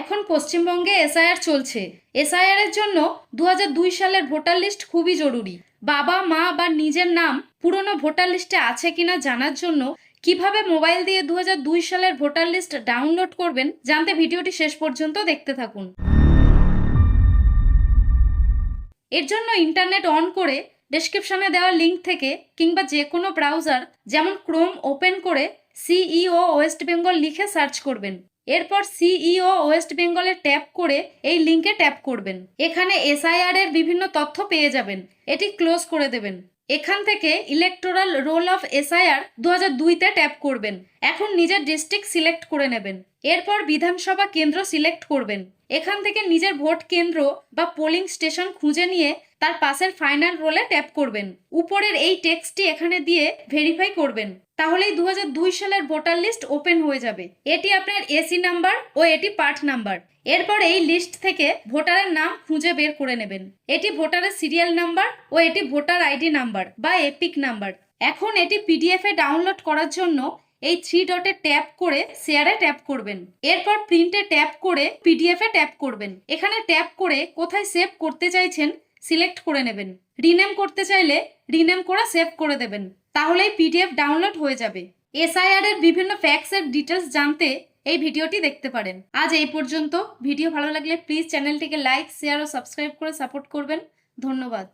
এখন পশ্চিমবঙ্গে এসআইআর চলছে। এসআইআর এর জন্য দু হাজার দুই সালের ভোটার লিস্ট খুবই জরুরি। বাবা, মা বা নিজের নাম পুরনো ভোটার লিস্টে আছে কিনা জানার জন্য কীভাবে মোবাইল দিয়ে দু হাজার দুই সালের ভোটার লিস্ট ডাউনলোড করবেন জানতে ভিডিওটি শেষ পর্যন্ত দেখতে থাকুন। এর জন্য ইন্টারনেট অন করে ডেসক্রিপশনে দেওয়া লিংক থেকে কিংবা যে কোনো ব্রাউজার যেমন ক্রোম ওপেন করে সিইও ওয়েস্ট বেঙ্গল লিখে সার্চ করবেন। এরপর সিইও ওয়েস্ট বেঙ্গলে ট্যাপ করে এই লিংকে ট্যাপ করবেন। এখানে এসআইআর এর বিভিন্ন তথ্য পেয়ে যাবেন। এটি ক্লোজ করে দেবেন। এখান থেকে ইলেকটোরাল রোল অফ এসআইআর দু হাজার দুইতে ট্যাপ করবেন। এখন নিজের ডিস্ট্রিক্ট সিলেক্ট করে নেবেন। এরপর বিধানসভা কেন্দ্র সিলেক্ট করবেন। এখান থেকে নিজের ভোট কেন্দ্র বা পোলিং স্টেশন খুঁজে নিয়ে তার পাশের ফাইনাল রোলে ট্যাপ করবেন। উপরের এই টেক্সটটি এখানে দিয়ে ভেরিফাই করবেন। তাহলেই দু হাজার দুই সালের ভোটার লিস্ট ওপেন হয়ে যাবে। এটি আপনার এসি নাম্বার ও এটি পার্ট নাম্বার এরপর এই লিস্ট থেকে ভোটারের নাম খুঁজে বের করে নেবেন। এটি ভোটারের সিরিয়াল নাম্বার ও এটি ভোটার আইডি নাম্বার বা এপিক নাম্বার এখন এটি পিডিএফ এ ডাউনলোড করার জন্য এই থ্রি ডটে ট্যাপ করে শেয়ারে ট্যাপ করবেন। এরপর প্রিন্টে ট্যাপ করে পিডিএফ এ ট্যাপ করবেন। এখানে ট্যাপ করে কোথায় সেভ করতে চাইছেন সিলেক্ট করে নেবেন। রিনেম করতে চাইলে রিনেম করে সেভ করে দেবেন। তাহলেই পিডিএফ ডাউনলোড হয়ে যাবে। এসআইআর এর বিভিন্ন ফ্যাক্স এর ডিটেলস জানতে এই ভিডিওটি দেখতে পারেন। আজ এই পর্যন্ত। ভিডিও ভালো লাগলে প্লিজ চ্যানেলটিকে লাইক শেয়ার ও সাবস্ক্রাইব করে সাপোর্ট করবেন। ধন্যবাদ।